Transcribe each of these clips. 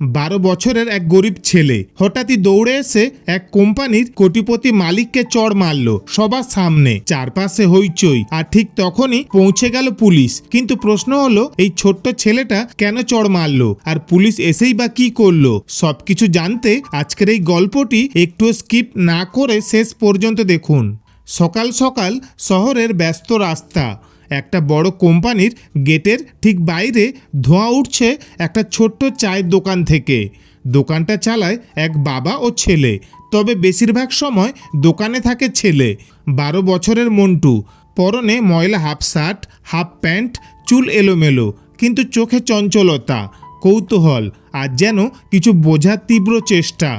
বারো বছরের এক গরিব ছেলে। হঠাৎই দৌড়ে এসে এক কোম্পানির কোটিপতি মালিককে চড় মারল সবার সামনে। চারপাশে হইচই, আর ঠিক তখনই পৌঁছে গেল পুলিশ। কিন্তু প্রশ্ন হলো, এই ছোট্ট ছেলেটা কেন চড় মারলো? আর পুলিশ এসেই বা কি করল? সবকিছু জানতে আজকের এই গল্পটি একটু স্কিপ না করে শেষ পর্যন্ত দেখুন। সকাল সকাল শহরের ব্যস্ত রাস্তা। একটা বড় কোম্পানির গেটের ঠিক বাইরে ধোঁয়া উঠছে একটা ছোট্ট চায়ের দোকান থেকে। দোকানটা চালায় এক বাবা ও ছেলে। তবে বেশিরভাগ সময় দোকানে থাকে ছেলে, বারো বছরের মন্টু। পরনে ময়লা হাফ শার্ট, হাফ প্যান্ট, চুল এলোমেলো, কিন্তু চোখে চঞ্চলতা, কৌতূহল, আর যেন কিছু বোঝার তীব্র চেষ্টা।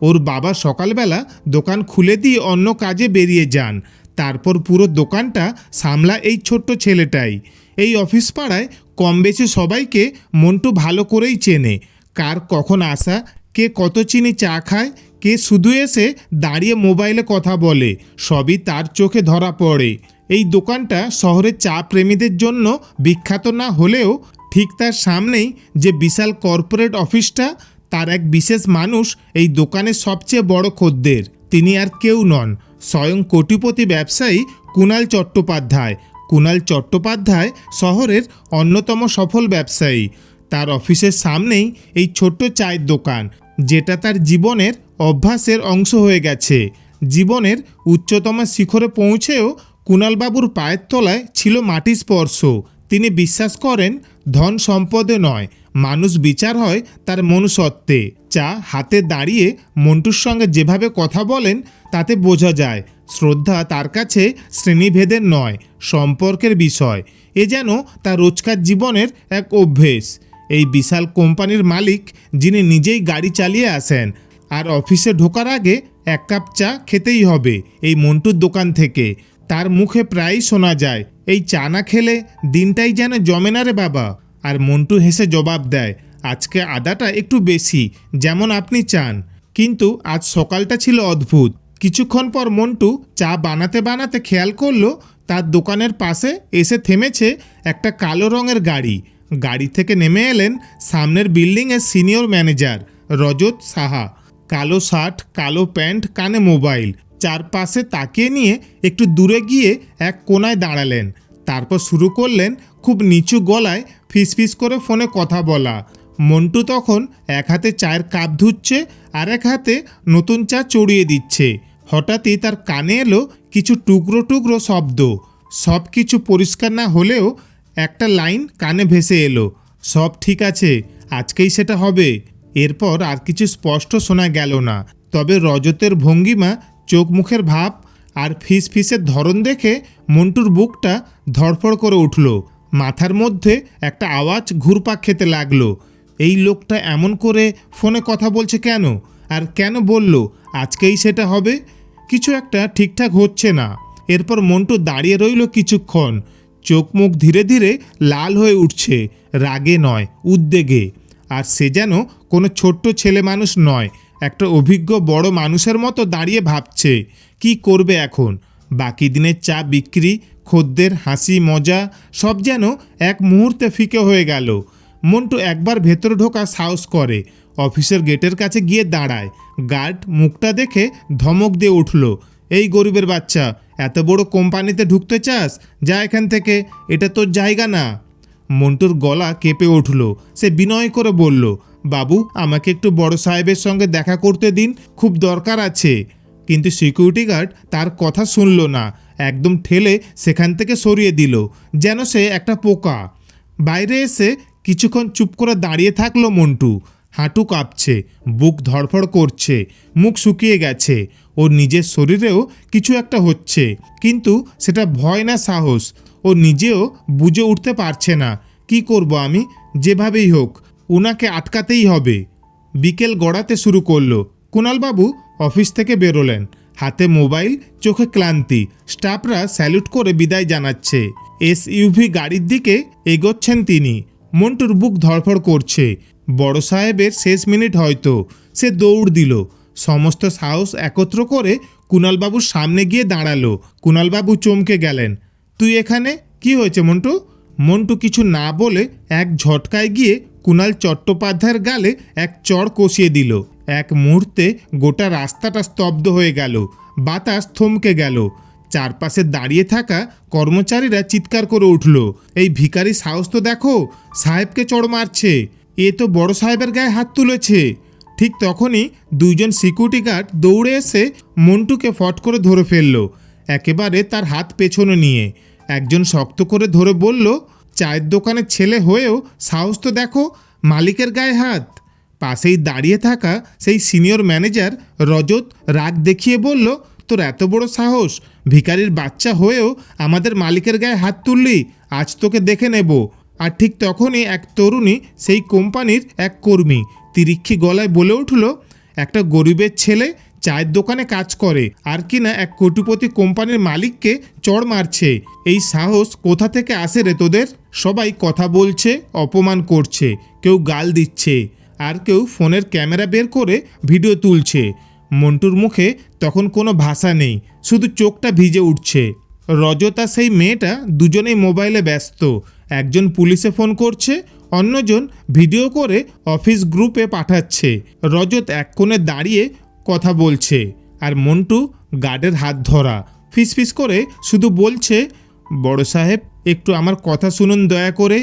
ওর বাবা সকালবেলা দোকান খুলে দিয়ে অন্য কাজে বেরিয়ে যান। তারপর পুরো দোকানটা সামলা এই ছোট্ট ছেলেটাই। এই অফিস পাড়ায় কম বেশি সবাইকে মন্টু ভালো করেই চেনে। কার কখন আসা, কে কত চিনি চা খায়, কে শুধু এসে দাঁড়িয়ে মোবাইলে কথা বলে, সবই তার চোখে ধরা পড়ে। এই দোকানটা শহরের চা প্রেমীদের জন্য বিখ্যাত না হলেও ঠিক তার সামনেই যে বিশাল কর্পোরেট অফিসটা, তার এক বিশেষ মানুষ এই দোকানের সবচেয়ে বড় খদ্দের। তিনি আর কেউ নন। স্বয়ং কোটিপতি ব্যবসায়ী কুণাল চট্টোপাধ্যায়। কুণাল চট্টোপাধ্যায় শহরের অন্যতম সফল ব্যবসায়ী। তার অফিসের সামনেই এই ছোট্ট চায়ের দোকান, যেটা তার জীবনের অভ্যাসের অংশ হয়ে গেছে। জীবনের উচ্চতম শিখরে পৌঁছেও কুণালবাবুর পায়ের তলায় ছিল মাটি স্পর্শ। তিনি বিশ্বাস করেন, ধন সম্পদে নয় মানুষ বিচার হয় তার মনুষ্যত্বে। চা হাতে দাঁড়িয়ে মন্টুর সঙ্গে যেভাবে কথা বলেন, তাতে বোঝা যায়, শ্রদ্ধা তার কাছে শ্রেণীভেদের নয়, সম্পর্কের বিষয়। এ যেন তার রোজকার জীবনের এক অভ্যেস। এই বিশাল কোম্পানির মালিক, যিনি নিজেই গাড়ি চালিয়ে আসেন, আর অফিসে ঢোকার আগে এক কাপ চা খেতেই হবে এই মন্টুর দোকান থেকে। তার মুখে প্রায়ই শোনা যায়, এই চা না খেলে দিনটাই যেন জমে না রে বাবা। আর মন্টু হেসে জবাব দেয়, আজকে আদাটা একটু বেশি, যেমন আপনি চান। কিন্তু আজ সকালটা ছিল অদ্ভুত। কিছুক্ষণ পর মন্টু চা বানাতে বানাতে খেয়াল করল, তার দোকানের পাশে এসে থেমেছে একটা কালো রঙের গাড়ি। গাড়ি থেকে নেমে এলেন সামনের বিল্ডিংয়ের সিনিয়র ম্যানেজার, রজত সাহা। কালো শার্ট, কালো প্যান্ট, কানে মোবাইল। চারপাশে তাকিয়ে নিয়ে একটু দূরে গিয়ে এক কোনায় দাঁড়ালেন। তারপর শুরু করলেন খুব নিচু গলায় ফিসফিস করে ফোনে কথা বলা। মন্টু তখন এক হাতে চায়ের কাপ ধুচ্ছে আর এক হাতে নতুন চা চড়িয়ে দিচ্ছে। হঠাৎই তার কানে এলো কিছু টুকরো টুকরো শব্দ। সব কিছু পরিষ্কার না হলেও একটা লাইন কানে ভেসে এলো। সব ঠিক আছে, আজকেই সেটা হবে। এরপর আর কিছু স্পষ্ট শোনা গেল না। তবে রজতের ভঙ্গিমা, চোখ মুখের ভাব আর ফিস ফিসের ধরন দেখে মন্টুর বুকটা ধড়ফড় করে উঠল। মাথার মধ্যে একটা আওয়াজ ঘুরপাক খেতে লাগল। এই লোকটা এমন করে ফোনে কথা বলছে কেন? আর কেন বলল, আজকেই সেটা হবে? কিছু একটা ঠিকঠাক হচ্ছে না। এরপর মন্টু দাঁড়িয়ে রইল কিছুক্ষণ। চোখ মুখ ধীরে ধীরে লাল হয়ে উঠছে, রাগে নয়, উদ্বেগে। আর সে যেন কোনো ছোট্ট ছেলে মানুষ নয়, একটা অভিজ্ঞ বড় মানুষের মতো দাঁড়িয়ে ভাবছে, কি করবে এখন? বাকি দিনের চা বিক্রি খদ্দের, হাসি, মজা, সব যেন এক মুহূর্তে ফিকে হয়ে গেল। মন্টু একবার ভেতরে ঢোকা সাহস করে। অফিসের গেটের কাছে গিয়ে দাঁড়ায়। গার্ড মুখটা দেখে ধমক দিয়ে উঠল, এই গরিবের বাচ্চা, এত বড় কোম্পানিতে ঢুকতে চাস? যা এখান থেকে, এটা তোর জায়গা না? মন্টুর গলা কেঁপে উঠল। সে বিনয় করে বলল, বাবু, আমাকে একটু বড় সাহেবের সঙ্গে দেখা করতে দিন, খুব দরকার আছে। কিন্তু সিকিউরিটি গার্ড তার কথা শুনল না। একদম ঠেলে সেখান থেকে সরিয়ে দিল, যেন সে একটা পোকা। বাইরে এসে কিছুক্ষণ চুপ করে দাঁড়িয়ে থাকল মন্টু। হাঁটু কাঁপছে, বুক ধড়ফড় করছে, মুখ শুকিয়ে গেছে। ওর নিজের শরীরেও কিছু একটা হচ্ছে, কিন্তু সেটা ভয় না সাহস। ও নিজেও বুঝে উঠতে পারছে না, কি করব আমি? যেভাবেই হোক, উনাকে আটকাতেই হবে। বিকেল গড়াতে শুরু করল। কুণালবাবু অফিস থেকে বেরোলেন। হাতে মোবাইল, চোখে ক্লান্তি। স্টাফরা স্যালুট করে বিদায় জানাচ্ছে। এস ইউভি গাড়ির দিকে এগোচ্ছেন তিনি। মন্টুর বুক ধড়ফড় করছে। বড় সাহেবের শেষ মিনিট হয়তো। সে দৌড় দিল। সমস্ত সাহস একত্র করে কুণালবাবুর সামনে গিয়ে দাঁড়াল। কুণালবাবু চমকে গেলেন। তুই এখানে? কি হয়েছে মন্টু? মন্টু কিছু না বলে এক ঝটকায় গিয়ে কুণাল চট্টোপাধ্যায়ের গালে এক চড় কষিয়ে দিল। এক মুহূর্তে গোটা রাস্তাটা স্তব্ধ হয়ে গেল, বাতাস থমকে গেল। চারপাশে দাঁড়িয়ে থাকা কর্মচারীরা চিৎকার করে উঠল, এই ভিখারি সাহস তো দেখো, সাহেবকে চড় মারছে। এ তো বড় সাহেবের গায়ে হাত তুলেছে। ঠিক তখনই দুইজন সিকিউরিটি গার্ড দৌড়ে এসে মন্টুকে ফট করে ধরে ফেলল, একেবারে তার হাত পেছনে নিয়ে। একজন শক্ত করে ধরে বলল, চায়ের দোকানের ছেলে হয়েও সাহস তো দেখো, মালিকের গায়ে হাত। পাশেই দাঁড়িয়ে থাকা সেই সিনিয়র ম্যানেজার রজত রাগ দেখিয়ে বলল, তোর এত বড় সাহস, ভিখারির বাচ্চা হয়েও আমাদের মালিকের গায়ে হাত তুললি, আজ তোকে দেখে নেব। আর ঠিক তখনই এক তরুণী সেই কোম্পানির এক কর্মী তিরিক্ষি গলায় বলে উঠল, একটা গরিবের ছেলে চায়ের দোকানে কাজ করে, আর কিনা এক কোটিপতি কোম্পানির মালিককে চড় মারছে। এই সাহস কোথা থেকে আসে রে তোদের? সবাই কথা বলছে, অপমান করছে, কেউ গাল দিচ্ছে। আর কেউ ফোনের ক্যামেরা বের করে ভিডিও তুলছে। মন্টুর মুখে তখন কোনো ভাষা নেই, শুধু চোখটা ভিজে উঠছে। রজতা সেই মেয়েটা দুজনেই মোবাইলে ব্যস্ত। একজন পুলিশে ফোন করছে, অন্যজন ভিডিও করে অফিস গ্রুপে পাঠাচ্ছে। রজত এক কোণে দাঁড়িয়ে কথা বলছে, আর মন্টু গার্ডের হাত ধরা। ফিসফিস করে শুধু বলছে, বড় সাহেব, একটু আমার কথা শুনুন দয়া করে।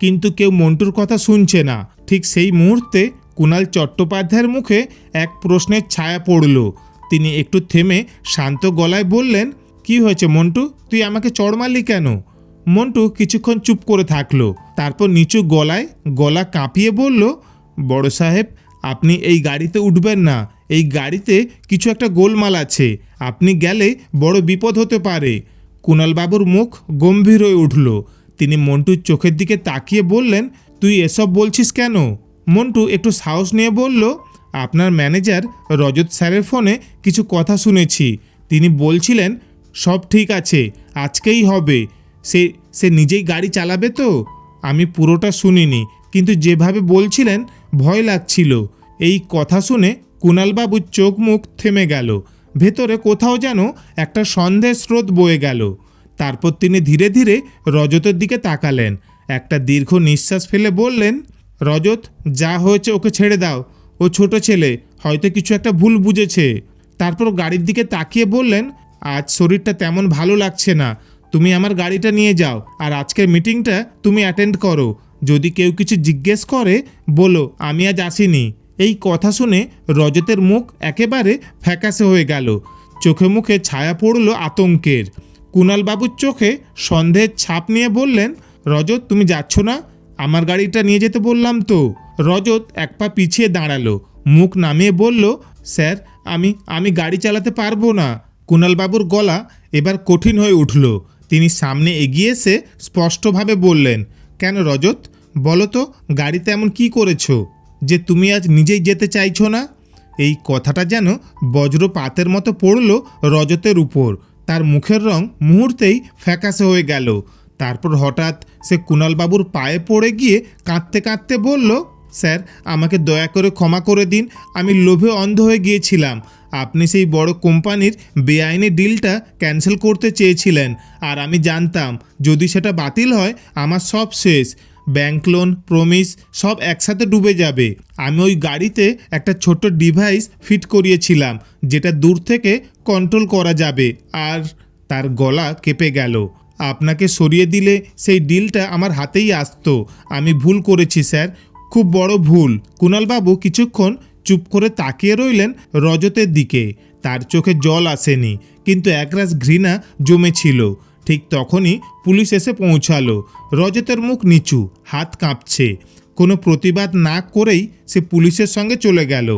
কিন্তু কেউ মন্টুর কথা শুনছে না। ঠিক সেই মুহূর্তে কুণাল চট্টোপাধ্যায়ের মুখে এক প্রশ্নের ছায়া পড়ল। তিনি একটু থেমে শান্ত গলায় বললেন, কি হয়েছে মন্টু? তুই আমাকে চড় মারলি কেন? মন্টু কিছুক্ষণ চুপ করে থাকল। তারপর নিচু গলায় গলা কাঁপিয়ে বলল, বড় সাহেব, আপনি এই গাড়িতে উঠবেন না। এই গাড়িতে কিছু একটা গোলমাল আছে। আপনি গেলে বড় বিপদ হতে পারে। কুণালবাবুর মুখ গম্ভীর হয়ে উঠল। তিনি মন্টুর চোখের দিকে তাকিয়ে বললেন, তুই এসব বলছিস কেন? মন্টু একটু সাহস নিয়ে বলল, আপনার ম্যানেজার রজত স্যারের ফোনে কিছু কথা শুনেছি। তিনি বলছিলেন, সব ঠিক আছে, আজকেই হবে। সে সে নিজেই গাড়ি চালাবে তো? আমি পুরোটা শুনিনি, কিন্তু যেভাবে বলছিলেন, ভয় লাগছিল। এই কথা শুনে কুণালবাবুর চোখ মুখ থেমে গেল। ভেতরে কোথাও যেন একটা সন্দেহ স্রোত বয়ে গেল। তারপর তিনি ধীরে ধীরে রজতের দিকে তাকালেন। একটা দীর্ঘ নিঃশ্বাস ফেলে বললেন, রজত, যা হয়েছে ওকে ছেড়ে দাও। ও ছোট ছেলে, হয়তো কিছু একটা ভুল বুঝেছে। তারপর গাড়ির দিকে তাকিয়ে বললেন, আজ শরীরটা তেমন ভালো লাগছে না। তুমি আমার গাড়িটা নিয়ে যাও আর আজকের মিটিংটা তুমি অ্যাটেন্ড করো। যদি কেউ কিছু জিজ্ঞেস করে, বলো, আমি আজ আসিনি। এই কথা শুনে রজতের মুখ একেবারে ফ্যাকাশে হয়ে গেল। চোখে মুখে ছায়া পড়ল আতঙ্কের। কুণালবাবুর চোখে সন্দেহের ছাপ নিয়ে বললেন, রজত, তুমি যাচ্ছ না? আমার গাড়িটা নিয়ে যেতে বললাম তো। রজত এক পা পিছিয়ে দাঁড়াল, মুখ নামিয়ে বলল, স্যার, আমি আমি গাড়ি চালাতে পারব না। কুণালবাবুর গলা এবার কঠিন হয়ে উঠল। তিনি সামনে এগিয়ে এসে স্পষ্টভাবে বললেন, কেন রজত? বলো তো, গাড়িতে এমন কি করেছ? যে তুমি আজ নিজেই যেতে চাইছো না? এই কথাটা যেন বজ্রপাতের মতো পড়ল রজতের উপর। তার মুখের রং মুহূর্তেই ফ্যাকাশে হয়ে গেল। তারপর হঠাৎ সে কুণালবাবুর পায়ে পড়ে গিয়ে কাঁদতে কাঁদতে বলল, স্যার, আমাকে দয়া করে ক্ষমা করে দিন, আমি লোভে অন্ধ হয়ে গিয়েছিলাম। আপনি সেই বড় কোম্পানির বেআইনি ডিলটা ক্যান্সেল করতে চেয়েছিলেন আর আমি জানতাম, যদি সেটা বাতিল হয়, আমার সব শেষ। ব্যাংক লোন, প্রমিস, সব একসাথে ডুবে যাবে। আমি ওই গাড়িতে একটা ছোট্ট ডিভাইস ফিট করিয়েছিলাম, যেটা দূর থেকে কন্ট্রোল করা যাবে। আর তার গলা কেঁপে গেল। আপনাকে সরিয়ে দিলে সেই ডিলটা আমার হাতেই আসতো। আমি ভুল করেছি, স্যার। খুব বড় ভুল। কুণালবাবু কিছুক্ষণ চুপ করে তাকিয়ে রইলেন রজতের দিকে। তার চোখে জল আসেনি, কিন্তু একরাশ ঘৃণা জমেছিল। ঠিক তখনই পুলিশ এসে পৌঁছালো। রজতের মুখ নিচু, হাত কাঁপছে। কোনো প্রতিবাদ না করেই সে পুলিশের সঙ্গে চলে গেল।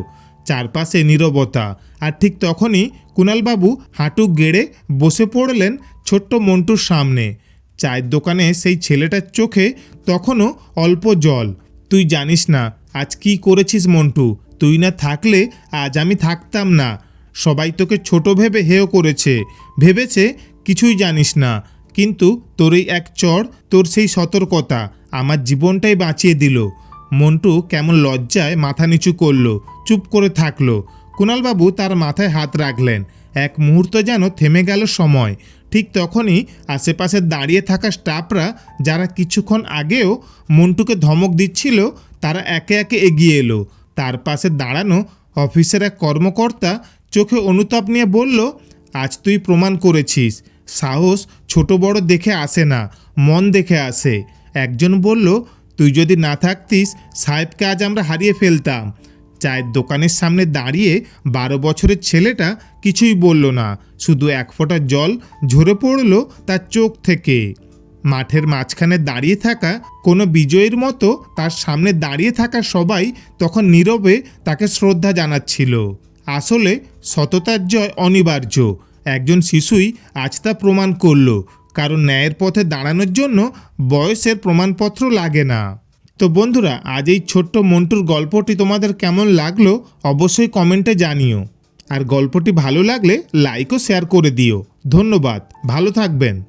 চারপাশে নীরবতা। আর ঠিক তখনই কুণালবাবু হাঁটু গেড়ে বসে পড়লেন ছোট্ট মন্টুর সামনে। চায়ের দোকানে সেই ছেলেটার চোখে তখনও অল্প জল। তুই জানিস না, আজ কি করেছিস মন্টু? তুই না থাকলে আজ আমি থাকতাম না। সবাই তোকে ছোট ভেবে হেয় করেছে। ভেবেছে কিছুই জানিস না। কিন্তু তোর এই এক চর, তোর সেই সতর্কতা আমার জীবনটাই বাঁচিয়ে দিল। মন্টু কেমন লজ্জায় মাথা নিচু করল, চুপ করে থাকল। কুণালবাবু তার মাথায় হাত রাখলেন। এক মুহূর্ত যেন থেমে গেল সময়। ঠিক তখনই আশেপাশে দাঁড়িয়ে থাকা স্টাফরা, যারা কিছুক্ষণ আগেও মন্টুকে ধমক দিচ্ছিল, তারা একে একে এগিয়ে এলো। তার পাশে দাঁড়ানো অফিসের এক কর্মকর্তা চোখে অনুতাপ নিয়ে বলল, আজ তুই প্রমাণ করেছিস। সাহস ছোট বড় দেখে আসে না, মন দেখে আসে। একজন বলল তুই যদি না থাকতিস, সাহেবকে আজ আমরা হারিয়ে ফেলতাম। চায়ের দোকানের সামনে দাঁড়িয়ে বারো বছরের ছেলেটা কিছুই বলল না। শুধু এক ফোঁটা জল ঝরে পড়ল তার চোখ থেকে। মাঠের মাঝখানে দাঁড়িয়ে থাকা কোনো বিজয়ীর মতো তার সামনে দাঁড়িয়ে থাকা সবাই তখন নীরবে তাকে শ্রদ্ধা জানাচ্ছিল। আসলে সততার জয় অনিবার্য। একজন শিশুই আজ তা প্রমাণ করল। কারণ ন্যায়ের পথে দাঁড়ানোর জন্য বয়সের প্রমাণপত্র লাগে না। তো বন্ধুরা, আজ এই ছোট্ট মন্টুর গল্পটি তোমাদের কেমন লাগল অবশ্যই কমেন্টে জানিও। আর গল্পটি ভালো লাগলে লাইক ও শেয়ার করে দিও। ধন্যবাদ। ভালো থাকবেন।